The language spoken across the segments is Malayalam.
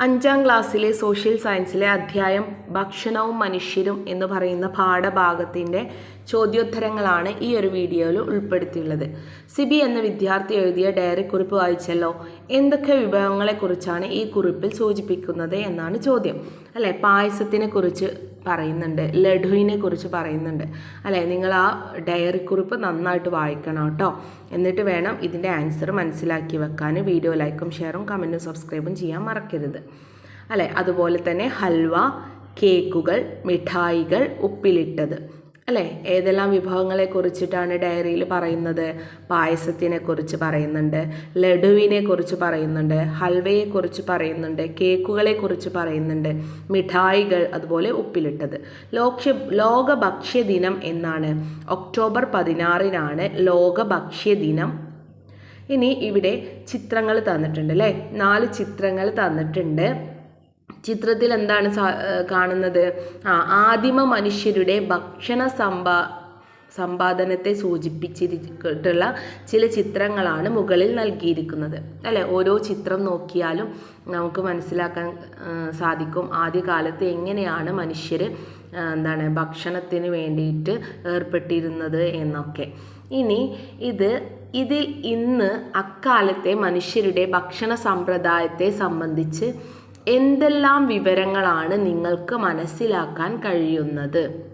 അഞ്ചാം ക്ലാസ്സിലെ സോഷ്യൽ സയൻസിലെ അധ്യായം ഭക്ഷണവും മനുഷ്യരും എന്ന് പറയുന്ന പാഠഭാഗത്തിന്റെ ചോദ്യോത്തരങ്ങളാണ് ഈ ഒരു വീഡിയോയിൽ ഉൾപ്പെടുത്തിയുള്ളത്. സിബി എന്ന വിദ്യാർത്ഥി എഴുതിയ ഡയറി കുറിപ്പ് വായിച്ചല്ലോ. എന്തൊക്കെ വിഭവങ്ങളെക്കുറിച്ചാണ് ഈ കുറിപ്പിൽ സൂചിപ്പിക്കുന്നത് എന്നാണ് ചോദ്യം. അല്ലേ? പായസത്തിനെ കുറിച്ച് പറയുന്നുണ്ട്. ലഡുവിനെ കുറിച്ച് പറയുന്നുണ്ട്. അല്ലേ? നിങ്ങൾ ആ ഡയറി കുറിപ്പ് നന്നായിട്ട് വായിക്കണം കേട്ടോ. എന്നിട്ട് വേണം ഇതിന്റെ ആൻസർ മനസ്സിലാക്കി വെക്കാൻ വീഡിയോ ലൈക്കും ഷെയറും കമന്റും സബ്സ്ക്രൈബും ചെയ്യാൻ മറക്കരുത്. അല്ലേ? അതുപോലെ തന്നെ ഹൽവ കേക്കുകൾ മിഠായികൾ ഉപ്പിലിട്ടത്. അല്ലേ? ഏതെല്ലാം വിഭവങ്ങളെ കുറിച്ചിട്ടാണ് ഡയറിയിൽ പറയുന്നത്? പായസത്തിനെ കുറിച്ച് പറയുന്നുണ്ട് ലഡുവിനെ കുറിച്ച് പറയുന്നുണ്ട് ഹൽവയെ കുറിച്ച് പറയുന്നുണ്ട് കേക്കുകളെ കുറിച്ച് പറയുന്നുണ്ട് മിഠായികൾ അതുപോലെ ഉപ്പിലിട്ടത്. ലോക്ഷ്യ ലോക ഭക്ഷ്യ ദിനം എന്നാണ്. ഒക്ടോബർ പതിനാറിനാണ് ലോക ഭക്ഷ്യ ദിനം. ഇനി ഇവിടെ ചിത്രങ്ങൾ തന്നിട്ടുണ്ട് അല്ലേ? നാല് ചിത്രങ്ങൾ തന്നിട്ടുണ്ട്. ചിത്രത്തിൽ എന്താണ് കാണുന്നത്? ആ ആദിമ മനുഷ്യരുടെ ഭക്ഷണ സമ്പാ സമ്പാദനത്തെ സൂചിപ്പിച്ചിട്ടുള്ള ചില ചിത്രങ്ങളാണ് മുകളിൽ നൽകിയിരിക്കുന്നത്. അല്ലെ? ഓരോ ചിത്രം നോക്കിയാലും നമുക്ക് മനസ്സിലാക്കാൻ സാധിക്കും ആദ്യകാലത്ത് എങ്ങനെയാണ് മനുഷ്യർ എന്താണ് ഭക്ഷണത്തിന് വേണ്ടിയിട്ട് ഏർപ്പെട്ടിരുന്നത് എന്നൊക്കെ. ഇനി ഇത് ഇതിൽ ഇന്ന് അക്കാലത്തെ മനുഷ്യരുടെ ഭക്ഷണ സമ്പ്രദായത്തെ സംബന്ധിച്ച് എന്തെല്ലാം വിവരങ്ങളാണ് നിങ്ങൾക്ക് മനസ്സിലാക്കാൻ കഴിയുന്നത്?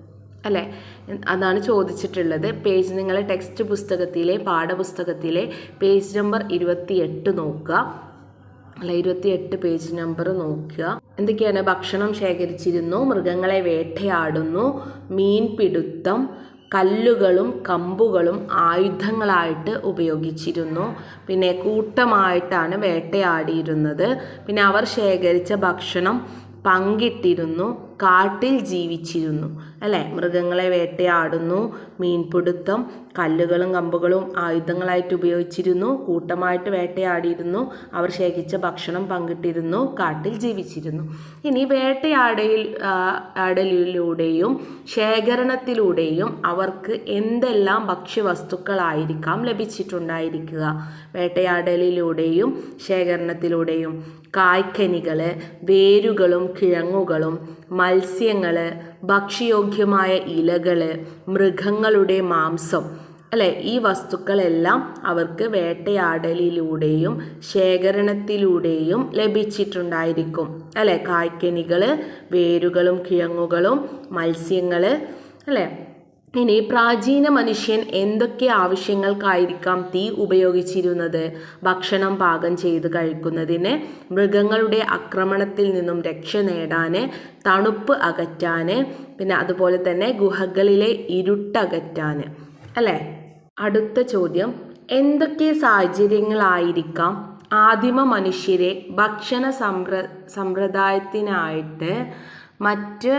അല്ലേ? അതാണ് ചോദിച്ചിട്ടുള്ളത്. പേജ് നിങ്ങളെ ടെക്സ്റ്റ് പുസ്തകത്തിലെ പാഠപുസ്തകത്തിലെ പേജ് നമ്പർ ഇരുപത്തിയെട്ട് നോക്കുക. അല്ല ഇരുപത്തിയെട്ട് പേജ് നമ്പർ നോക്കുക. എന്തൊക്കെയാണ്? ഭക്ഷണം ശേഖരിച്ചിരുന്നു മൃഗങ്ങളെ വേട്ടയാടുന്നു മീൻ പിടുത്തം കല്ലുകളും കമ്പുകളും ആയുധങ്ങളായിട്ട് ഉപയോഗിച്ചിരുന്നു. പിന്നെ കൂട്ടമായിട്ടാണ് വേട്ടയാടിയിരുന്നത്. പിന്നെ അവർ ശേഖരിച്ച ഭക്ഷണം പങ്കിട്ടിരുന്നു. കാട്ടിൽ ജീവിച്ചിരുന്നു. അല്ലേ? മൃഗങ്ങളെ വേട്ടയാടുന്നു മീൻപിടുത്തം കല്ലുകളും കമ്പുകളും ആയുധങ്ങളായിട്ട് ഉപയോഗിച്ചിരുന്നു കൂട്ടമായിട്ട് വേട്ടയാടിയിരുന്നു അവർ ശേഖരിച്ച ഭക്ഷണം പങ്കിട്ടിരുന്നു കാട്ടിൽ ജീവിച്ചിരുന്നു. ഇനി വേട്ടയാടയിൽ ആടലിലൂടെയും ശേഖരണത്തിലൂടെയും അവർക്ക് എന്തെല്ലാം ഭക്ഷ്യവസ്തുക്കളായിരിക്കാം ലഭിച്ചിട്ടുണ്ടായിരിക്കുക? വേട്ടയാടലിലൂടെയും ശേഖരണത്തിലൂടെയും കായ്ക്കനികൾ വേരുകളും കിഴങ്ങുകളും മത്സ്യങ്ങൾ ഭക്ഷ്യയോഗ്യമായ ഇലകൾ മൃഗങ്ങളുടെ മാംസം. അല്ലെ? ഈ വസ്തുക്കളെല്ലാം അവർക്ക് വേട്ടയാടലിലൂടെയും ശേഖരണത്തിലൂടെയും ലഭിച്ചിട്ടുണ്ടായിരിക്കും. അല്ലെ? കായ്ക്കനികൾ വേരുകളും കിഴങ്ങുകളും മത്സ്യങ്ങൾ അല്ലെ? ഇനി പ്രാചീന മനുഷ്യൻ എന്തൊക്കെ ആവശ്യങ്ങൾക്കായിരിക്കാം തീ ഉപയോഗിച്ചിരുന്നത്? ഭക്ഷണം പാകം ചെയ്ത് കഴിക്കുന്നതിന് മൃഗങ്ങളുടെ ആക്രമണത്തിൽ നിന്നും രക്ഷ നേടാൻ തണുപ്പ് അകറ്റാൻ പിന്നെ അതുപോലെ തന്നെ ഗുഹകളിലെ ഇരുട്ടകറ്റാൻ അല്ലേ? അടുത്ത ചോദ്യം. എന്തൊക്കെ സാഹചര്യങ്ങളായിരിക്കാം ആദിമ മനുഷ്യരെ ഭക്ഷണ സമ്പ്ര സമ്പ്രദായത്തിനായിട്ട് മറ്റ്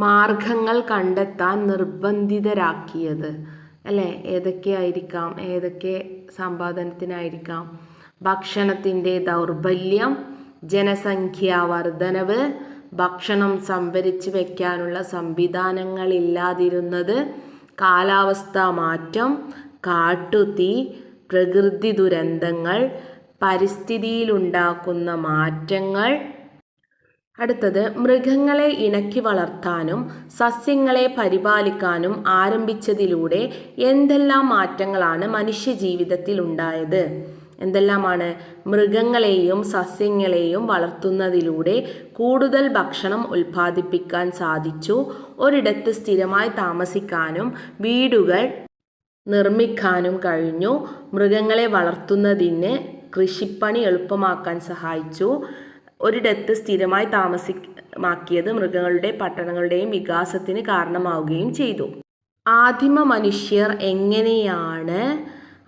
മാർഗങ്ങൾ കണ്ടെത്താൻ നിർബന്ധിതരാക്കിയത്. അല്ലേ? ഏതൊക്കെയായിരിക്കാം? ഏതൊക്കെ സമ്പാദനത്തിനായിരിക്കാം? ഭക്ഷണത്തിന്റെ ദൗർബല്യം ജനസംഖ്യാ വർധനവ് ഭക്ഷണം സംഭരിച്ച് വയ്ക്കാനുള്ള സംവിധാനങ്ങളില്ലാതിരുന്നത് കാലാവസ്ഥാ മാറ്റം കാട്ടുതീ പ്രകൃതി ദുരന്തങ്ങൾ പരിസ്ഥിതിയിലുണ്ടാക്കുന്ന മാറ്റങ്ങൾ അടുത്തത് മൃഗങ്ങളെ ഇണക്കി വളർത്താനും സസ്യങ്ങളെ പരിപാലിക്കാനും ആരംഭിച്ചതിലൂടെ എന്തെല്ലാം മാറ്റങ്ങളാണ് മനുഷ്യ ജീവിതത്തിൽ ഉണ്ടായത്? എന്തെല്ലാമാണ്? മൃഗങ്ങളെയും സസ്യങ്ങളെയും വളർത്തുന്നതിലൂടെ കൂടുതൽ ഭക്ഷണം ഉൽപ്പാദിപ്പിക്കാൻ സാധിച്ചു. ഒരിടത്ത് സ്ഥിരമായി താമസിക്കാനും വീടുകൾ നിർമ്മിക്കാനും കഴിഞ്ഞു. മൃഗങ്ങളെ വളർത്തുന്നതിന് കൃഷിപ്പണി എളുപ്പമാക്കാൻ സഹായിച്ചു. ഒരിടത്ത് സ്ഥിരമായി താമസിമാക്കിയത് മൃഗങ്ങളുടെ പട്ടണങ്ങളുടെയും വികാസത്തിന് കാരണമാവുകയും ചെയ്തു. ആദിമ മനുഷ്യർ എങ്ങനെയാണ്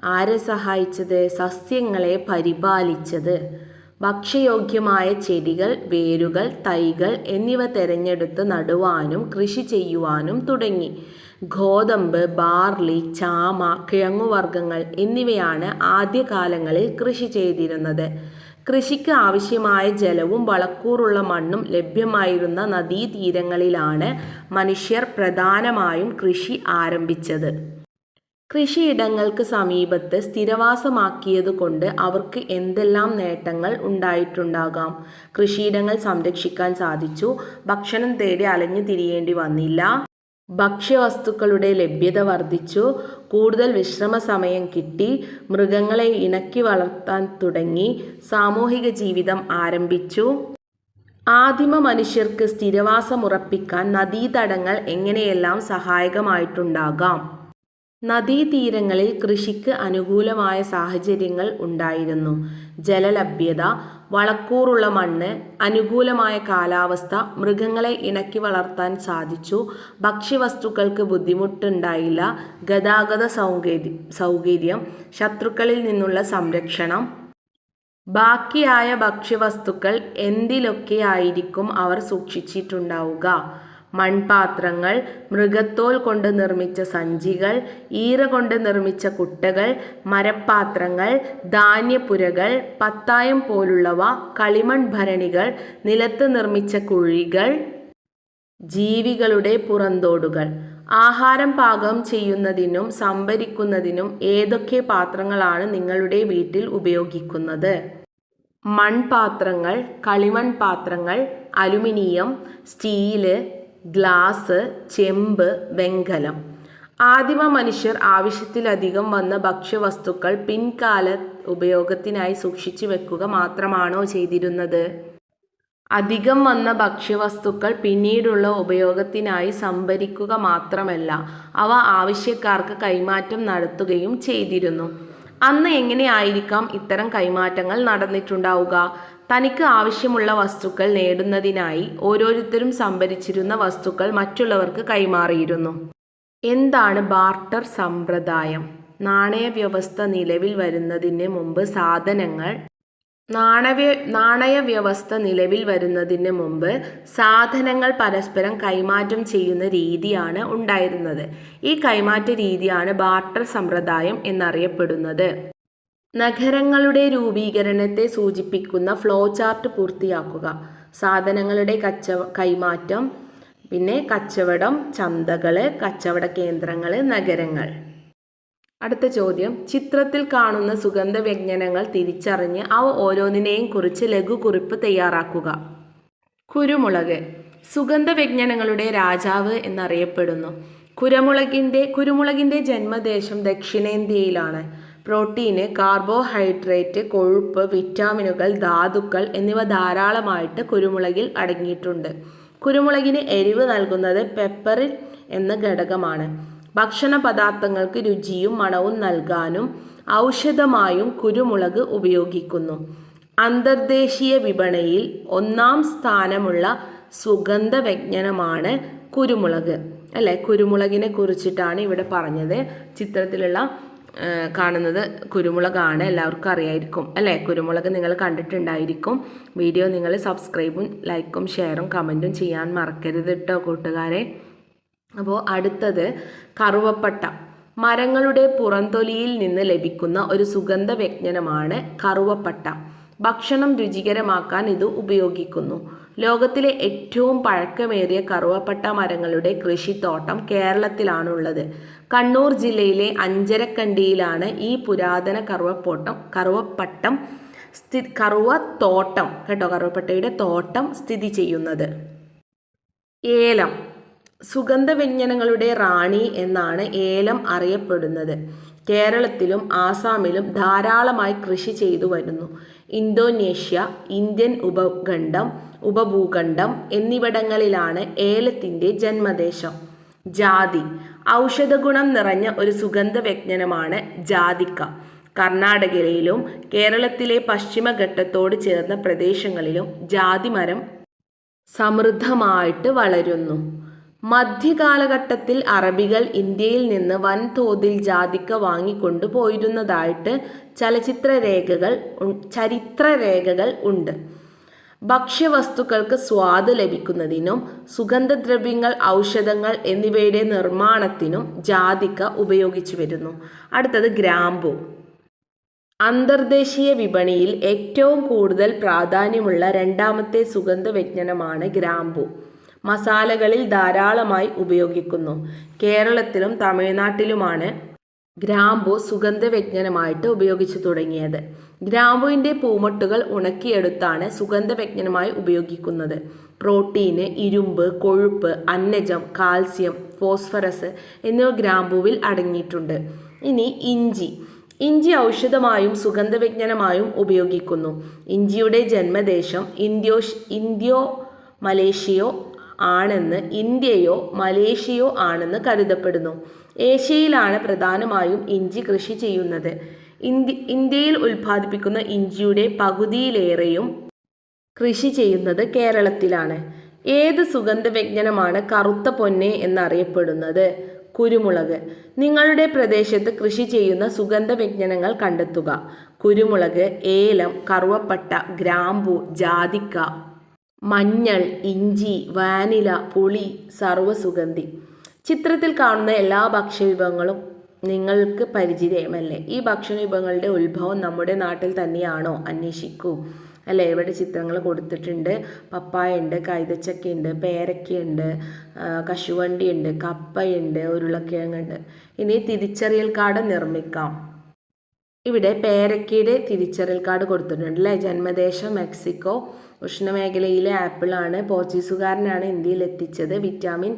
ആരെ സഹായിച്ചത്? സസ്യങ്ങളെ പരിപാലിച്ചത്. ഭക്ഷ്യയോഗ്യമായ ചെടികൾ വേരുകൾ തൈകൾ എന്നിവ തിരഞ്ഞെടുത്ത് നടുവാനും കൃഷി ചെയ്യുവാനും തുടങ്ങി. ഗോതമ്പ് ബാർലി ചാമ കിഴങ്ങുവർഗങ്ങൾ എന്നിവയാണ് ആദ്യകാലങ്ങളിൽ കൃഷി ചെയ്തിരുന്നത്. കൃഷിക്ക് ആവശ്യമായ ജലവും വളക്കൂറുള്ള മണ്ണും ലഭ്യമായിരുന്ന നദീതീരങ്ങളിലാണ് മനുഷ്യർ പ്രധാനമായും കൃഷി ആരംഭിച്ചത്. കൃഷിയിടങ്ങൾക്ക് സമീപത്ത് സ്ഥിരവാസമാക്കിയതുകൊണ്ട് അവർക്ക് എന്തെല്ലാം നേട്ടങ്ങൾ ഉണ്ടായിട്ടുണ്ടാകാം? കൃഷിയിടങ്ങൾ സംരക്ഷിക്കാൻ സാധിച്ചു. ഭക്ഷണം തേടി അലഞ്ഞു തിരിയേണ്ടി വന്നില്ല. ഭക്ഷ്യവസ്തുക്കളുടെ ലഭ്യത വർദ്ധിച്ചു. കൂടുതൽ വിശ്രമ സമയം കിട്ടി മൃഗങ്ങളെ ഇണക്കി വളർത്താൻ തുടങ്ങി സാമൂഹിക ജീവിതം ആരംഭിച്ചു. ആദിമ മനുഷ്യർക്ക് സ്ഥിരവാസം ഉറപ്പിക്കാൻ നദീതടങ്ങൾ എങ്ങനെയെല്ലാം സഹായകമായിട്ടുണ്ടാകാം? നദീതീരങ്ങളിൽ കൃഷിക്ക് അനുകൂലമായ സാഹചര്യങ്ങൾ ഉണ്ടായിരുന്നു. ജലലഭ്യത വളക്കൂറുള്ള മണ്ണ് അനുകൂലമായ കാലാവസ്ഥ മൃഗങ്ങളെ ഇണക്കി വളർത്താൻ സാധിച്ചു. ഭക്ഷ്യവസ്തുക്കൾക്ക് ബുദ്ധിമുട്ടുണ്ടായില്ല. ഗതാഗത സൗകര്യ സൗകര്യം ശത്രുക്കളിൽ നിന്നുള്ള സംരക്ഷണം. ബാക്കിയായ ഭക്ഷ്യവസ്തുക്കൾ എന്തിലൊക്കെയായിരിക്കും അവർ സൂക്ഷിച്ചിട്ടുണ്ടാവുക? മൺപാത്രങ്ങൾ മൃഗത്തോൽ കൊണ്ട് നിർമ്മിച്ച സഞ്ചികൾ ഈറ കൊണ്ട് നിർമ്മിച്ച കുട്ടകൾ മരപ്പാത്രങ്ങൾ ധാന്യപ്പുരകൾ പത്തായം പോലുള്ളവ കളിമൺ ഭരണികൾ നിലത്ത് നിർമ്മിച്ച കുഴികൾ ജീവികളുടെ പുറന്തോടുകൾ. ആഹാരം പാകം ചെയ്യുന്നതിനും സംഭരിക്കുന്നതിനും ഏതൊക്കെ പാത്രങ്ങളാണ് നിങ്ങളുടെ വീട്ടിൽ ഉപയോഗിക്കുന്നത്? മൺപാത്രങ്ങൾ കളിമൺ പാത്രങ്ങൾ അലുമിനിയം സ്റ്റീൽ ഗ്ലാസ് ചെമ്പ് വെങ്കലം. ആദിമ മനുഷ്യർ ആവശ്യത്തിലധികം വന്ന ഭക്ഷ്യവസ്തുക്കൾ പിൻകാല ഉപയോഗത്തിനായി സൂക്ഷിച്ചു വെക്കുക മാത്രമാണോ ചെയ്തിരുന്നത്? അധികം വന്ന ഭക്ഷ്യവസ്തുക്കൾ പിന്നീടുള്ള ഉപയോഗത്തിനായി സംഭരിക്കുക മാത്രമല്ല അവ ആവശ്യക്കാർക്ക് കൈമാറ്റം നടത്തുകയും ചെയ്തിരുന്നു. അന്ന് എങ്ങനെയായിരിക്കാം ഇത്തരം കൈമാറ്റങ്ങൾ നടന്നിട്ടുണ്ടാവുക? തനിക്ക് ആവശ്യമുള്ള വസ്തുക്കൾ നേടുന്നതിനായി ഓരോരുത്തരും സംഭരിച്ചിരുന്ന വസ്തുക്കൾ മറ്റുള്ളവർക്ക് കൈമാറിയിരുന്നു. എന്താണ് ബാർട്ടർ സമ്പ്രദായം? നാണയ വ്യവസ്ഥ നിലവിൽ വരുന്നതിന് മുമ്പ് സാധനങ്ങൾ നാണവ്യ നാണയ വ്യവസ്ഥ നിലവിൽ വരുന്നതിന് മുമ്പ് സാധനങ്ങൾ പരസ്പരം കൈമാറ്റം ചെയ്യുന്ന രീതിയാണ് ഉണ്ടായിരുന്നത്. ഈ കൈമാറ്റ രീതിയാണ് ബാർട്ടർ സമ്പ്രദായം എന്നറിയപ്പെടുന്നത്. നഗരങ്ങളുടെ രൂപീകരണത്തെ സൂചിപ്പിക്കുന്ന ഫ്ലോ ചാർട്ട് പൂർത്തിയാക്കുക. സാധനങ്ങളുടെ കച്ച കൈമാറ്റം പിന്നെ കച്ചവടം ചന്തകൾ കച്ചവട കേന്ദ്രങ്ങൾ നഗരങ്ങൾ. അടുത്ത ചോദ്യം. ചിത്രത്തിൽ കാണുന്ന സുഗന്ധ വ്യഞ്ജനങ്ങൾ തിരിച്ചറിഞ്ഞ് അവ ഓരോന്നിനെയും കുറിച്ച് ലഘുകുറിപ്പ് തയ്യാറാക്കുക. കുരുമുളക്. സുഗന്ധ സുഗന്ധവ്യഞ്ജനങ്ങളുടെ രാജാവ് എന്നറിയപ്പെടുന്നു. കുരുമുളകിന്റെ കുരുമുളകിന്റെ ജന്മദേശം ദക്ഷിണേന്ത്യയിലാണ്. പ്രോട്ടീന് കാർബോഹൈഡ്രേറ്റ് കൊഴുപ്പ് വിറ്റാമിനുകൾ ധാതുക്കൾ എന്നിവ ധാരാളമായിട്ട് കുരുമുളകിൽ അടങ്ങിയിട്ടുണ്ട്. കുരുമുളകിന് എരിവ് നൽകുന്നത് പെപ്പറിൻ എന്ന ഘടകമാണ്. ഭക്ഷണ പദാർത്ഥങ്ങൾക്ക് രുചിയും മണവും നൽകാനും ഔഷധമായും കുരുമുളക് ഉപയോഗിക്കുന്നു. അന്തർദേശീയ വിപണിയിൽ ഒന്നാം സ്ഥാനമുള്ള സുഗന്ധ വ്യജ്ഞനമാണ് കുരുമുളക്. അല്ലേ? കുരുമുളകിനെ കുറിച്ചിട്ടാണ് ഇവിടെ പറഞ്ഞത്. ചിത്രത്തിലുള്ള കാണുന്നത് കുരുമുളകാണ്. എല്ലാവർക്കും അറിയായിരിക്കും അല്ലേ? കുരുമുളക് നിങ്ങൾ കണ്ടിട്ടുണ്ടായിരിക്കും. വീഡിയോ നിങ്ങൾ സബ്സ്ക്രൈബും ലൈക്കും ഷെയറും കമന്റും ചെയ്യാൻ മറക്കരുത് കേട്ടോ കൂട്ടുകാരെ. അപ്പോൾ അടുത്തത് കറുവപ്പട്ട. മരങ്ങളുടെ പുറന്തൊലിയിൽ നിന്ന് ലഭിക്കുന്ന ഒരു സുഗന്ധ വ്യഞ്ജനമാണ് കറുവപ്പട്ട. ഭക്ഷണം രുചികരമാക്കാൻ ഇത് ഉപയോഗിക്കുന്നു. ലോകത്തിലെ ഏറ്റവും പഴക്കമേറിയ കറുവപ്പട്ട മരങ്ങളുടെ കൃഷിത്തോട്ടം കേരളത്തിലാണുള്ളത്. കണ്ണൂർ ജില്ലയിലെ അഞ്ചരക്കണ്ടിയിലാണ് ഈ പുരാതന കറുവപ്പോട്ടം കറുവപ്പട്ടം സ്ഥി കറുവത്തോട്ടം കേട്ടോ കറുവപ്പട്ടയുടെ തോട്ടം സ്ഥിതി ചെയ്യുന്നത്. ഏലം സുഗന്ധവ്യഞ്ജനങ്ങളുടെ റാണി എന്നാണ് ഏലം അറിയപ്പെടുന്നത്. കേരളത്തിലും ആസാമിലും ധാരാളമായി കൃഷി ചെയ്തു വരുന്നു. ഇന്തോനേഷ്യ ഇന്ത്യൻ ഉപഖണ്ഡം ഉപഭൂഖണ്ഡം എന്നിവിടങ്ങളിലാണ് ഏലത്തിന്റെ ജന്മദേശം. ജാതി. ഔഷധഗുണം നിറഞ്ഞ ഒരു സുഗന്ധ സുഗന്ധവ്യഞ്ജനമാണ് ജാതിക്ക. കർണാടകയിലും കേരളത്തിലെ പശ്ചിമഘട്ടത്തോട് ചേർന്ന പ്രദേശങ്ങളിലും ജാതിമരം സമൃദ്ധമായിട്ട് വളരുന്നു. മധ്യകാലഘട്ടത്തിൽ അറബികൾ ഇന്ത്യയിൽ നിന്ന് വൻതോതിൽ ജാതിക്ക വാങ്ങിക്കൊണ്ടുപോയിരുന്നതായിട്ട് ചലച്ചിത്ര രേഖകൾ ഉ- ചരിത്രരേഖകൾ ഉണ്ട്. ഭക്ഷ്യവസ്തുക്കൾക്ക് സ്വാദ് ലഭിക്കുന്നതിനും സുഗന്ധദ്രവ്യങ്ങൾ ഔഷധങ്ങൾ എന്നിവയുടെ നിർമ്മാണത്തിനും ജാതിക്ക ഉപയോഗിച്ചു വരുന്നു. അടുത്തത് ഗ്രാമ്പു. അന്തർദേശീയ വിപണിയിൽ ഏറ്റവും കൂടുതൽ പ്രാധാന്യമുള്ള രണ്ടാമത്തെ സുഗന്ധവ്യഞ്ജനമാണ് ഗ്രാമ്പു. മസാലകളിൽ ധാരാളമായി ഉപയോഗിക്കുന്നു. കേരളത്തിലും തമിഴ്നാട്ടിലുമാണ് ഗ്രാമ്പു സുഗന്ധവ്യഞ്ജനമായിട്ട് ഉപയോഗിച്ചു തുടങ്ങിയത്. ഗ്രാമ്പുവിന്റെ പൂമൊട്ടുകൾ ഉണക്കിയെടുത്താണ് സുഗന്ധവ്യഞ്ജനമായി ഉപയോഗിക്കുന്നത്. പ്രോട്ടീന് ഇരുമ്പ് കൊഴുപ്പ് അന്നജം കാൽസ്യം ഫോസ്ഫറസ് എന്നിവ ഗ്രാമ്പുവിൽ അടങ്ങിയിട്ടുണ്ട്. ഇനി ഇഞ്ചി. ഇഞ്ചി ഔഷധമായും സുഗന്ധവ്യഞ്ജനമായും ഉപയോഗിക്കുന്നു. ഇഞ്ചിയുടെ ജന്മദേശം ഇന്ത്യോ ഇന്ത്യോ മലേഷ്യയോ ആണെന്ന് ഇന്ത്യയോ മലേഷ്യയോ ആണെന്ന് കരുതപ്പെടുന്നു. ഏഷ്യയിലാണ് പ്രധാനമായും ഇഞ്ചി കൃഷി ചെയ്യുന്നത്. ഇന്ത്യ ഇന്ത്യയിൽ ഉൽപ്പാദിപ്പിക്കുന്ന ഇഞ്ചിയുടെ പകുതിയിലേറെയും കൃഷി ചെയ്യുന്നത് കേരളത്തിലാണ്. ഏത് സുഗന്ധവ്യഞ്ജനമാണ് കറുത്ത പൊന്നെ എന്നറിയപ്പെടുന്നത്? കുരുമുളക്. നിങ്ങളുടെ പ്രദേശത്ത് കൃഷി ചെയ്യുന്ന സുഗന്ധവ്യഞ്ജനങ്ങൾ കണ്ടെത്തുക. കുരുമുളക് ഏലം കറുവപ്പട്ട ഗ്രാമ്പു ജാതിക്ക മഞ്ഞൾ ഇഞ്ചി വാനില പുളി സർവസുഗന്ധി. ചിത്രത്തിൽ കാണുന്ന എല്ലാ ഭക്ഷ്യവിഭവങ്ങളും നിങ്ങൾക്ക് പരിചിതമല്ലേ? ഈ ഭക്ഷണ വിഭവങ്ങളുടെ ഉത്ഭവം നമ്മുടെ നാട്ടിൽ തന്നെയാണോ? അന്വേഷിക്കൂ. അല്ലേ? ഇവിടെ ചിത്രങ്ങൾ കൊടുത്തിട്ടുണ്ട്. പപ്പായ ഉണ്ട് കൈതച്ചക്കയുണ്ട് പേരക്കയുണ്ട് കശുവണ്ടിയുണ്ട് കപ്പയുണ്ട് ഉരുളക്കിഴങ്ങുണ്ട്. ഇനി തിരിച്ചറിയൽ കാർഡ് നിർമ്മിക്കാം. ഇവിടെ പേരക്കയുടെ തിരിച്ചറിയൽ കാർഡ് കൊടുത്തിട്ടുണ്ട്. അല്ലേ? ജന്മദേശം മെക്സിക്കോ. ഉഷ്ണമേഖലയിലെ ആപ്പിളാണ്. പോർച്ചുഗീസുകാരനാണ് ഇന്ത്യയിൽ എത്തിച്ചത് വിറ്റാമിൻ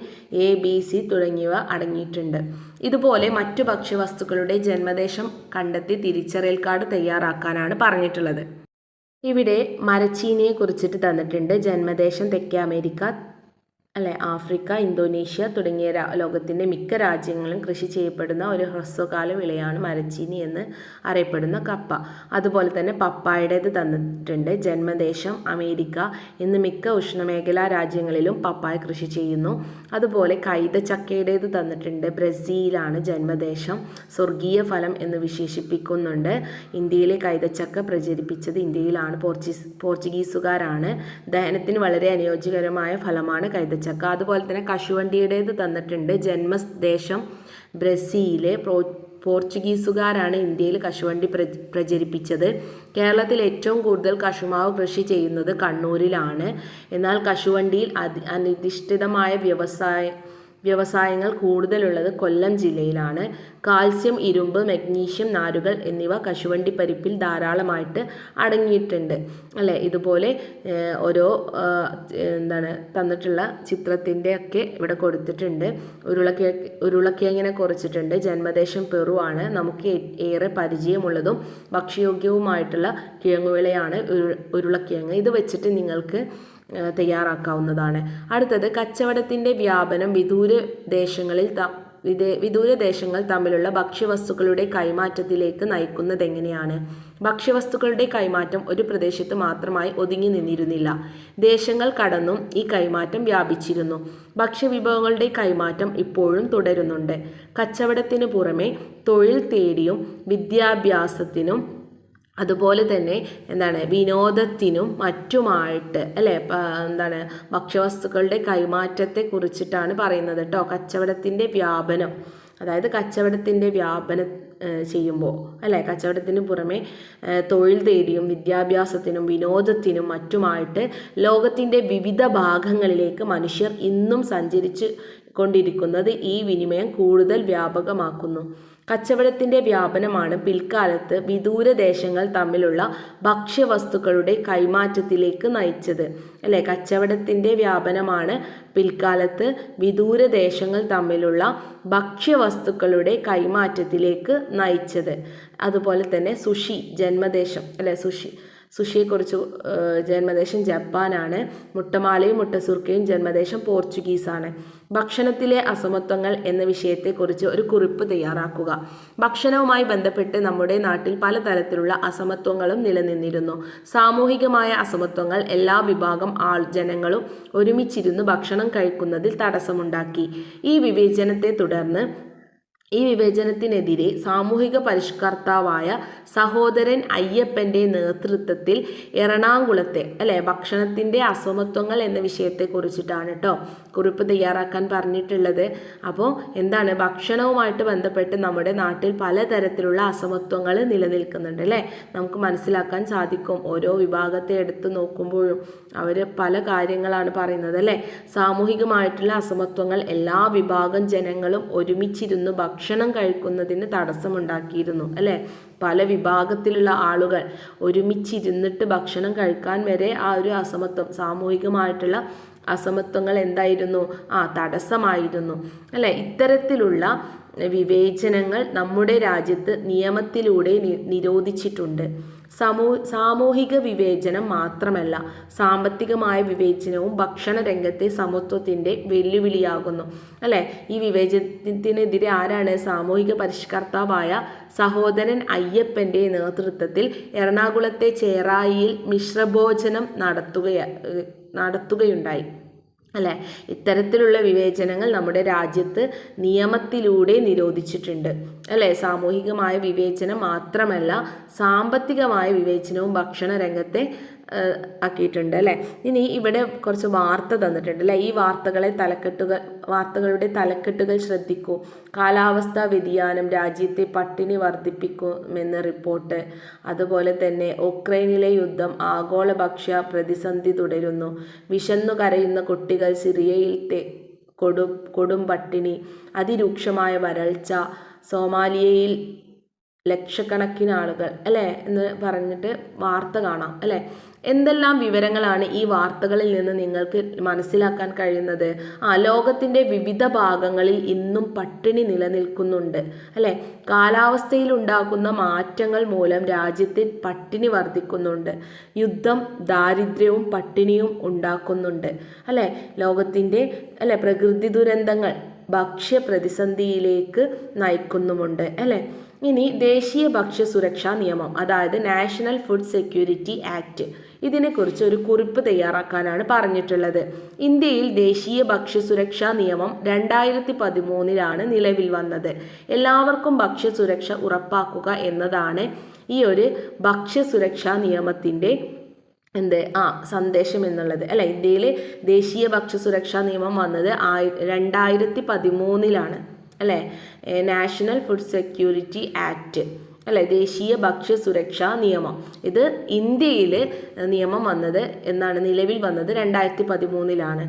എ ബി സി തുടങ്ങിയവ അടങ്ങിയിട്ടുണ്ട്. ഇതുപോലെ മറ്റു ഭക്ഷ്യവസ്തുക്കളുടെ ജന്മദേശം കണ്ടെത്തി തിരിച്ചറിയൽ കാർഡ് തയ്യാറാക്കാനാണ് പറഞ്ഞിട്ടുള്ളത്. ഇവിടെ മരച്ചീനിയെ കുറിച്ചിട്ട് തന്നിട്ടുണ്ട്. ജന്മദേശം തെക്കേ അമേരിക്ക അല്ലെ? ആഫ്രിക്ക ഇന്തോനേഷ്യ തുടങ്ങിയ ലോകത്തിന്റെ മിക്ക രാജ്യങ്ങളും കൃഷി ചെയ്യപ്പെടുന്ന ഒരു ഹ്രസ്വകാല വിളയാണ് മരച്ചീനി എന്ന് അറിയപ്പെടുന്ന കപ്പ. അതുപോലെ തന്നെ പപ്പായുടേത് തന്നിട്ടുണ്ട്. ജന്മദേശം അമേരിക്ക ഇന്ന് മിക്ക ഉഷ്ണമേഖലാ രാജ്യങ്ങളിലും പപ്പായ കൃഷി ചെയ്യുന്നു. അതുപോലെ കൈതച്ചക്കയുടേത് തന്നിട്ടുണ്ട്. ബ്രസീലാണ് ജന്മദേശം. സ്വർഗീയ ഫലം എന്ന് വിശേഷിപ്പിക്കുന്നുണ്ട്. ഇന്ത്യയിലെ കൈതച്ചക്ക പ്രചരിപ്പിച്ചത് ഇന്ത്യയിലാണ്. പോർച്ചുഗീസ് പോർച്ചുഗീസുകാരാണ്. ദഹനത്തിന് വളരെ അനുയോജ്യകരമായ ഫലമാണ് കൈതച്ചക്ക. ചക്ക. അതുപോലെ തന്നെ കശുവണ്ടിയുടേത് തന്നിട്ടുണ്ട്. ജന്മദേശം ബ്രസീൽ. പ്രോ പോർച്ചുഗീസുകാരാണ് ഇന്ത്യയിൽ കശുവണ്ടി പ്രചരിപ്പിച്ചത്. കേരളത്തിൽ ഏറ്റവും കൂടുതൽ കശുമാവ് കൃഷി ചെയ്യുന്നത് കണ്ണൂരിലാണ്. എന്നാൽ കശുവണ്ടിയിൽ അനിധിഷ്ഠിതമായ വ്യവസായ വ്യവസായങ്ങൾ കൂടുതലുള്ളത് കൊല്ലം ജില്ലയിലാണ്. കാൽസ്യം ഇരുമ്പ് മഗ്നീഷ്യം നാരുകൾ എന്നിവ കശുവണ്ടി പരിപ്പിൽ ധാരാളമായിട്ട് അടങ്ങിയിട്ടുണ്ട്. അല്ലേ? ഇതുപോലെ ഓരോ എന്താണ് തന്നിട്ടുള്ള ചിത്രത്തിന്റെ ഒക്കെ ഇവിടെ കൊടുത്തിട്ടുണ്ട്. ഉരുളക്കിഴ ഉരുളക്കിഴങ്ങിനെ കുറിച്ചിട്ടുണ്ട്. ജന്മദേശം പെറുവാണ് നമുക്ക് ഏറെ പരിചയമുള്ളതും ഭക്ഷ്യയോഗ്യവുമായിട്ടുള്ള കിഴങ്ങുവിളയാണ് ഉരുളക്കിഴങ്ങ്. ഇത് വെച്ചിട്ട് നിങ്ങൾക്ക് തയ്യാറാക്കാവുന്നതാണ്. അടുത്തത് കച്ചവടത്തിന്റെ വ്യാപനം വിദൂര ദേശങ്ങളിൽ വിദേ വിദൂര ദേശങ്ങൾ തമ്മിലുള്ള ഭക്ഷ്യവസ്തുക്കളുടെ കൈമാറ്റത്തിലേക്ക് നയിക്കുന്നത് എങ്ങനെയാണ് ഭക്ഷ്യവസ്തുക്കളുടെ കൈമാറ്റം ഒരു പ്രദേശത്ത് മാത്രമായി ഒതുങ്ങി നിന്നിരുന്നില്ല. ദേശങ്ങൾ കടന്നും ഈ കൈമാറ്റം വ്യാപിച്ചിരുന്നു. ഭക്ഷ്യവിഭവങ്ങളുടെ കൈമാറ്റം ഇപ്പോഴും തുടരുന്നുണ്ട്. കച്ചവടത്തിന് പുറമെ തൊഴിൽ തേടിയും വിദ്യാഭ്യാസത്തിനും അതുപോലെ തന്നെ എന്താണ് വിനോദത്തിനും മറ്റുമായിട്ട് അല്ലേ? എന്താണ് ഭക്ഷ്യവസ്തുക്കളുടെ കൈമാറ്റത്തെ കുറിച്ചിട്ടാണ് പറയുന്നത് കേട്ടോ കച്ചവടത്തിന്റെ വ്യാപനം അതായത് കച്ചവടത്തിന്റെ വ്യാപനം ചെയ്യുമ്പോൾ അല്ലേ? കച്ചവടത്തിന് പുറമെ തൊഴിൽ തേടിയും വിദ്യാഭ്യാസത്തിനും വിനോദത്തിനും മറ്റുമായിട്ട് ലോകത്തിന്റെ വിവിധ ഭാഗങ്ങളിലേക്ക് മനുഷ്യർ ഇന്നും സഞ്ചരിച്ച് കൊണ്ടിരിക്കുന്നത് ഈ വിനിമയം കൂടുതൽ വ്യാപകമാക്കുന്നു. കച്ചവടത്തിന്റെ വ്യാപനമാണ് പിൽക്കാലത്ത് വിദൂര ദേശങ്ങൾ തമ്മിലുള്ള ഭക്ഷ്യവസ്തുക്കളുടെ കൈമാറ്റത്തിലേക്ക് നയിച്ചത്. അല്ലേ? കച്ചവടത്തിന്റെ വ്യാപനമാണ് പിൽക്കാലത്ത് വിദൂര ദേശങ്ങൾ തമ്മിലുള്ള ഭക്ഷ്യവസ്തുക്കളുടെ കൈമാറ്റത്തിലേക്ക് നയിച്ചത്. അതുപോലെ തന്നെ സുഷി ജന്മദേശം. അല്ലെ? സുഷി. സുഷിയെക്കുറിച്ച് ജന്മദേശം ജപ്പാനാണ്. മുട്ടമാലയും മുട്ടസുർക്കയും ജന്മദേശം പോർച്ചുഗീസാണ്. ഭക്ഷണത്തിലെ അസമത്വങ്ങൾ എന്ന വിഷയത്തെക്കുറിച്ച് ഒരു കുറിപ്പ് തയ്യാറാക്കുക. ഭക്ഷണവുമായി ബന്ധപ്പെട്ട് നമ്മുടെ നാട്ടിൽ പലതരത്തിലുള്ള അസമത്വങ്ങളും നിലനിന്നിരുന്നു. സാമൂഹികമായ അസമത്വങ്ങൾ എല്ലാ വിഭാഗം ആൾ ജനങ്ങളും ഒരുമിച്ചിരുന്ന് ഭക്ഷണം കഴിക്കുന്നതിൽ തടസ്സമുണ്ടാക്കി. ഈ വിവേചനത്തെ തുടർന്ന് ഈ വിവേചനത്തിനെതിരെ സാമൂഹിക പരിഷ്കർത്താവായ സഹോദരൻ അയ്യപ്പന്റെ നേതൃത്വത്തിൽ എറണാകുളത്തെ അല്ലെ ഭക്ഷണത്തിന്റെ അസമത്വങ്ങൾ എന്ന വിഷയത്തെ കുറിച്ചിട്ടാണ് കേട്ടോ കുറിപ്പ് തയ്യാറാക്കാൻ പറഞ്ഞിട്ടുള്ളത്. അപ്പോൾ എന്താണ് ഭക്ഷണവുമായിട്ട് ബന്ധപ്പെട്ട് നമ്മുടെ നാട്ടിൽ പലതരത്തിലുള്ള അസമത്വങ്ങൾ നിലനിൽക്കുന്നുണ്ട് അല്ലേ? നമുക്ക് മനസ്സിലാക്കാൻ സാധിക്കും. ഓരോ വിഭാഗത്തെ എടുത്ത് നോക്കുമ്പോഴും അവർ പല കാര്യങ്ങളാണ് പറയുന്നത് അല്ലേ? സാമൂഹികമായിട്ടുള്ള അസമത്വങ്ങൾ എല്ലാ വിഭാഗം ജനങ്ങളും ഒരുമിച്ചിരുന്ന് ഭക്ഷണം ഭക്ഷണം കഴിക്കുന്നതിന് തടസ്സമുണ്ടാക്കിയിരുന്നു അല്ലേ? പല വിഭാഗത്തിലുള്ള ആളുകൾ ഒരുമിച്ചിരുന്നിട്ട് ഭക്ഷണം കഴിക്കാൻ വരെ ആ ഒരു അസമത്വം സാമൂഹികമായിട്ടുള്ള അസമത്വങ്ങൾ എന്തായിരുന്നു? ആ തടസ്സമായിരുന്നു അല്ലെ? ഇത്തരത്തിലുള്ള വിവേചനങ്ങൾ നമ്മുടെ രാജ്യത്ത് നിയമത്തിലൂടെ നിരോധിച്ചിട്ടുണ്ട്. സമൂ സാമൂഹിക വിവേചനം മാത്രമല്ല സാമ്പത്തികമായ വിവേചനവും ഭക്ഷണ രംഗത്തെ സമത്വത്തിന്റെ വെല്ലുവിളിയാകുന്നു. അല്ലേ? ഈ വിവേചനത്തിനെതിരെ ആരാണ് സാമൂഹിക പരിഷ്കർത്താവായ സഹോദരൻ അയ്യപ്പന്റെ നേതൃത്വത്തിൽ എറണാകുളത്തെ ചേറായിയിൽ മിശ്രഭോജനം നടത്തുക നടത്തുകയുണ്ടായി. അല്ലെ? ഇത്തരത്തിലുള്ള വിവേചനങ്ങൾ നമ്മുടെ രാജ്യത്ത് നിയമത്തിലൂടെ നിരോധിച്ചിട്ടുണ്ട്. അല്ലെ? സാമൂഹികമായ വിവേചനം മാത്രമല്ല സാമ്പത്തികമായ വിവേചനവും ഭക്ഷണ രംഗത്തെ ആക്കിയിട്ടുണ്ട് അല്ലേ? ഇനി ഇവിടെ കുറച്ച് വാർത്ത തന്നിട്ടുണ്ട് അല്ലേ? ഈ വാർത്തകളെ തലക്കെട്ടുകൾ വാർത്തകളുടെ തലക്കെട്ടുകൾ ശ്രദ്ധിക്കൂ. കാലാവസ്ഥാ വ്യതിയാനം രാജ്യത്തെ പട്ടിണി വർദ്ധിപ്പിക്കുമെന്ന് റിപ്പോർട്ട്. അതുപോലെ തന്നെ ഉക്രൈനിലെ യുദ്ധം ആഗോള ഭക്ഷ്യ പ്രതിസന്ധി തുടരുന്നു. വിശന്നു കരയുന്ന കുട്ടികൾ സിറിയയിൽ കൊടും കൊടും പട്ടിണി. അതിരൂക്ഷമായ വരൾച്ച. സോമാലിയയിൽ ലക്ഷക്കണക്കിന് ആളുകൾ അല്ലേ? എന്ന് പറഞ്ഞിട്ട് വാർത്ത കാണാം അല്ലേ? എന്തെല്ലാം വിവരങ്ങളാണ് ഈ വാർത്തകളിൽ നിന്ന് നിങ്ങൾക്ക് മനസ്സിലാക്കാൻ കഴിയുന്നത്? ആ ലോകത്തിന്റെ വിവിധ ഭാഗങ്ങളിൽ ഇന്നും പട്ടിണി നിലനിൽക്കുന്നുണ്ട് അല്ലേ? കാലാവസ്ഥയിൽ ഉണ്ടാകുന്ന മാറ്റങ്ങൾ മൂലം രാജ്യത്തിൽ പട്ടിണി വർദ്ധിക്കുന്നുണ്ട് യുദ്ധം ദാരിദ്ര്യവും പട്ടിണിയും ഉണ്ടാക്കുന്നുണ്ട് അല്ലേ? ലോകത്തിന്റെ അല്ലെ? പ്രകൃതി ദുരന്തങ്ങൾ ഭക്ഷ്യ പ്രതിസന്ധിയിലേക്ക് നയിക്കുന്നുമുണ്ട് അല്ലേ? ഇനി ദേശീയ ഭക്ഷ്യ സുരക്ഷാ നിയമം അതായത് നാഷണൽ ഫുഡ് സെക്യൂരിറ്റി ആക്ട് ഇതിനെക്കുറിച്ച് ഒരു കുറിപ്പ് തയ്യാറാക്കാനാണ് പറഞ്ഞിട്ടുള്ളത്. ഇന്ത്യയിൽ ദേശീയ ഭക്ഷ്യസുരക്ഷാ നിയമം രണ്ടായിരത്തി പതിമൂന്നിലാണ് നിലവിൽ വന്നത്. എല്ലാവർക്കും ഭക്ഷ്യസുരക്ഷ ഉറപ്പാക്കുക എന്നതാണ് ഈ ഒരു ഭക്ഷ്യസുരക്ഷാ നിയമത്തിന്റെ എന്ത് ആ സന്ദേശം എന്നുള്ളത്. അല്ല ഇന്ത്യയിൽ ദേശീയ ഭക്ഷ്യസുരക്ഷാ നിയമം വന്നത് ആയി രണ്ടായിരത്തി പതിമൂന്നിലാണ് അല്ലേ നാഷണൽ ഫുഡ് സെക്യൂരിറ്റി ആക്ട്. അല്ലെ? ദേശീയ ഭക്ഷ്യ സുരക്ഷാ നിയമം. ഇത് ഇന്ത്യയിൽ നിയമം വന്നത് എന്നാണ് നിലവിൽ വന്നത് രണ്ടായിരത്തി പതിമൂന്നിലാണ്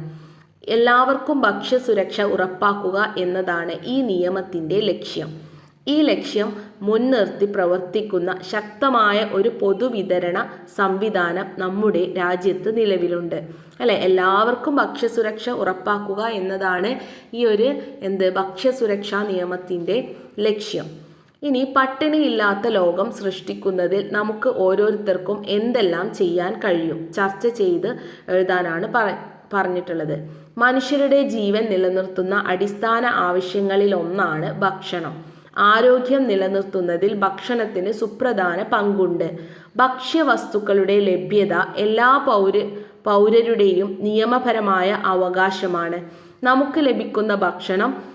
എല്ലാവർക്കും ഭക്ഷ്യ സുരക്ഷ ഉറപ്പാക്കുക എന്നതാണ് ഈ നിയമത്തിന്റെ ലക്ഷ്യം. ഈ ലക്ഷ്യം മുൻനിർത്തി പ്രവർത്തിക്കുന്ന ശക്തമായ ഒരു പൊതുവിതരണ സംവിധാനം നമ്മുടെ രാജ്യത്ത് നിലവിലുണ്ട്. അല്ലെ? എല്ലാവർക്കും ഭക്ഷ്യ സുരക്ഷ ഉറപ്പാക്കുക എന്നതാണ് ഈ ഒരു എന്ത് ഭക്ഷ്യ സുരക്ഷാ നിയമത്തിന്റെ ലക്ഷ്യം. ഇനി പട്ടിണിയില്ലാത്ത ലോകം സൃഷ്ടിക്കുന്നതിൽ നമുക്ക് ഓരോരുത്തർക്കും എന്തെല്ലാം ചെയ്യാൻ കഴിയും? ചർച്ച ചെയ്ത് എഴുതാനാണ് പറ പറഞ്ഞിട്ടുള്ളത്. മനുഷ്യരുടെ ജീവൻ നിലനിർത്തുന്ന അടിസ്ഥാന ആവശ്യങ്ങളിൽ ഒന്നാണ് ഭക്ഷണം. ആരോഗ്യം നിലനിർത്തുന്നതിൽ ഭക്ഷണത്തിന് സുപ്രധാന പങ്കുണ്ട്. ഭക്ഷ്യവസ്തുക്കളുടെ ലഭ്യത എല്ലാ പൗര പൗരരുടെയും നിയമപരമായ അവകാശമാണ്. നമുക്ക് ലഭിക്കുന്ന ഭക്ഷണം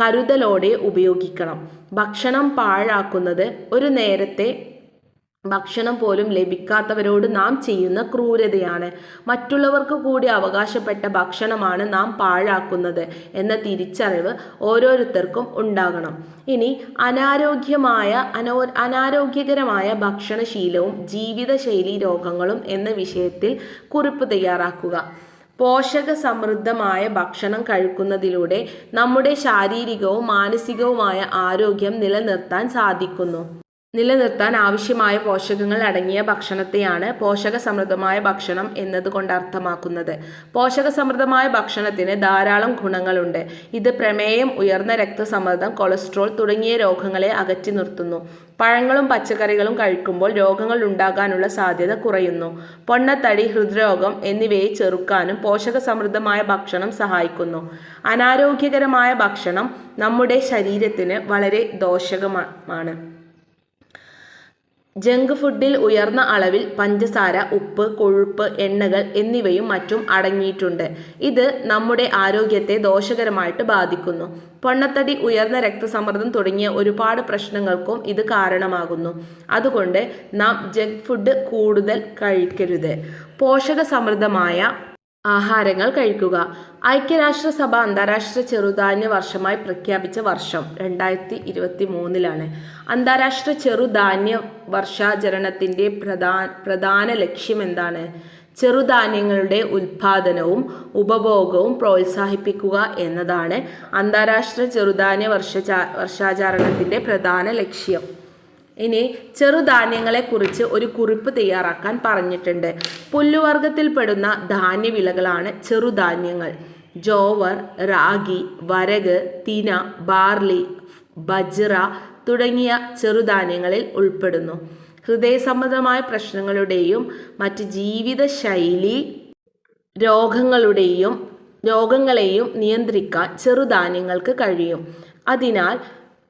കരുതലോടെ ഉപയോഗിക്കണം. ഭക്ഷണം പാഴാക്കുന്നത് ഒരു നേരത്തെ ഭക്ഷണം പോലും ലഭിക്കാത്തവരോട് നാം ചെയ്യുന്ന ക്രൂരതയാണ്. മറ്റുള്ളവർക്ക് കൂടി അവകാശപ്പെട്ട ഭക്ഷണമാണ് നാം പാഴാക്കുന്നത് എന്ന തിരിച്ചറിവ് ഓരോരുത്തർക്കും ഉണ്ടാകണം. ഇനി അനാരോഗ്യമായ അനോ അനാരോഗ്യകരമായ ഭക്ഷണശീലവും ജീവിതശൈലി രോഗങ്ങളും എന്ന വിഷയത്തിൽ കുറിപ്പ് തയ്യാറാക്കുക. പോഷക സമൃദ്ധമായ ഭക്ഷണം കഴിക്കുന്നതിലൂടെ നമ്മുടെ ശാരീരികവും മാനസികവുമായ ആരോഗ്യം നിലനിർത്താൻ സാധിക്കുന്നു. നിലനിർത്താൻ ആവശ്യമായ പോഷകങ്ങൾ അടങ്ങിയ ഭക്ഷണത്തെയാണ് പോഷക സമൃദ്ധമായ ഭക്ഷണം എന്നതുകൊണ്ട് അർത്ഥമാക്കുന്നത്. പോഷക സമൃദ്ധമായ ഭക്ഷണത്തിന് ധാരാളം ഗുണങ്ങളുണ്ട്. ഇത് പ്രമേയം ഉയർന്ന രക്തസമ്മർദ്ദം കൊളസ്ട്രോൾ തുടങ്ങിയ രോഗങ്ങളെ അകറ്റി നിർത്തുന്നു. പഴങ്ങളും പച്ചക്കറികളും കഴിക്കുമ്പോൾ രോഗങ്ങൾ ഉണ്ടാകാനുള്ള സാധ്യത കുറയുന്നു. പൊണ്ണത്തടി ഹൃദ്രോഗം എന്നിവയെ ചെറുക്കാനും പോഷക സമൃദ്ധമായ ഭക്ഷണം സഹായിക്കുന്നു. അനാരോഗ്യകരമായ ഭക്ഷണം നമ്മുടെ ശരീരത്തിന് വളരെ ദോഷകമാണ് ജങ്ക് ഫുഡിൽ ഉയർന്ന അളവിൽ പഞ്ചസാര ഉപ്പ് കൊഴുപ്പ് എണ്ണകൾ എന്നിവയും മറ്റും അടങ്ങിയിട്ടുണ്ട്. ഇത് നമ്മുടെ ആരോഗ്യത്തെ ദോഷകരമായിട്ട് ബാധിക്കുന്നു. പൊണ്ണത്തടി ഉയർന്ന രക്തസമ്മർദ്ദം തുടങ്ങിയ ഒരുപാട് പ്രശ്നങ്ങൾക്കും ഇത് കാരണമാകുന്നു. അതുകൊണ്ട് നാം ജങ്ക് ഫുഡ് കൂടുതൽ കഴിക്കരുത്. പോഷക സമൃദ്ധമായ ആഹാരങ്ങൾ കഴിക്കുക. ഐക്യരാഷ്ട്രസഭ അന്താരാഷ്ട്ര ചെറുധാന്യ വർഷമായി പ്രഖ്യാപിച്ച വർഷം രണ്ടായിരത്തി ഇരുപത്തി മൂന്നിലാണ് അന്താരാഷ്ട്ര ചെറുധാന്യ വർഷാചരണത്തിന്റെ പ്രധാന പ്രധാന ലക്ഷ്യം എന്താണ് ചെറുധാന്യങ്ങളുടെ ഉൽപാദനവും ഉപഭോഗവും പ്രോത്സാഹിപ്പിക്കുക എന്നതാണ് അന്താരാഷ്ട്ര ചെറുധാന്യ വർഷചാ വർഷാചരണത്തിന്റെ പ്രധാന ലക്ഷ്യം. ഇനി ചെറുധാന്യങ്ങളെക്കുറിച്ച് ഒരു കുറിപ്പ് തയ്യാറാക്കാൻ പറഞ്ഞിട്ടുണ്ട്. പുല്ലുവർഗത്തിൽപ്പെടുന്ന ധാന്യവിളകളാണ് ചെറുധാന്യങ്ങൾ. ജോവർ റാഗി വരക് തിന ബാർലി ബജ്റ തുടങ്ങിയ ചെറുധാന്യങ്ങളിൽ ഉൾപ്പെടുന്നു. ഹൃദയ സംബന്ധമായ പ്രശ്നങ്ങളുടെയും മറ്റ് ജീവിതശൈലി രോഗങ്ങളുടെയും രോഗങ്ങളെയും നിയന്ത്രിക്കാൻ ചെറുധാന്യങ്ങൾക്ക് കഴിയും. അതിനാൽ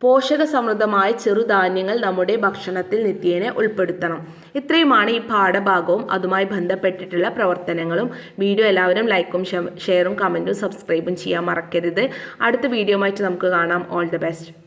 പോഷക സമൃദ്ധമായ ചെറുധാന്യങ്ങൾ നമ്മുടെ ഭക്ഷണത്തിൽ നിത്യേനെ ഉൾപ്പെടുത്തണം. ഇത്രയുമാണ് ഈ പാഠഭാഗവും അതുമായി ബന്ധപ്പെട്ടിട്ടുള്ള പ്രവർത്തനങ്ങളും. വീഡിയോ എല്ലാവരും ലൈക്കും ഷെയറും കമന്റും സബ്സ്ക്രൈബും ചെയ്യാൻ മറക്കരുത്. അടുത്ത വീഡിയോ നമുക്ക് കാണാം. All the best.